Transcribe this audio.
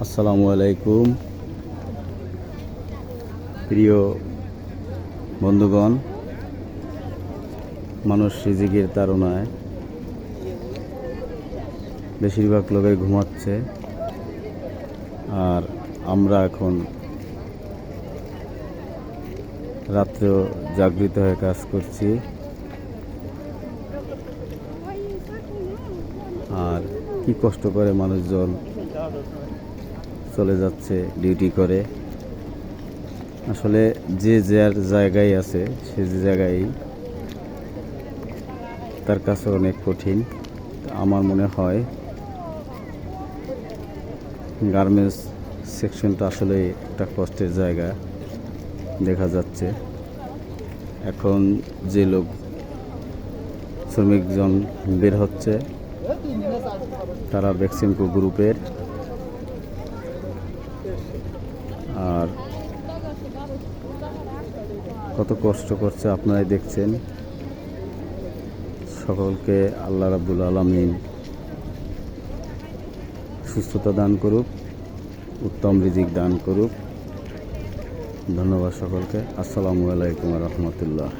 আসসালামু আলাইকুম। প্রিয় বন্ধুগণ, মানুষ রিজিকের তাড়নায় বেশিরভাগ লোকে ঘুমাচ্ছে। আর আমরা এখন রাত্রেও জাগৃত হয়ে কাজ করছি। আর কি কষ্ট করে মানুষজন চলে যাচ্ছে ডিউটি করে। আসলে যে যার জায়গায় আছে, সে যে জায়গায় তার কাছে অনেক কঠিন। আমার মনে হয় গার্মেন্টস সেকশনটা আসলে একটা কষ্টের জায়গা দেখা যাচ্ছে। এখন যে লোক শ্রমিকজন বের হচ্ছে, তারা ভ্যাকসিনকো গ্রুপের আর কত কষ্ট করছে আপনারাই দেখছেন। সকলকে আল্লাহ রাবুল আলমিন সুস্থতা দান করুক, উত্তম রিজিক দান করুক। ধন্যবাদ সকলকে। আসসালামু আলাইকুম রহমতুল্লাহ।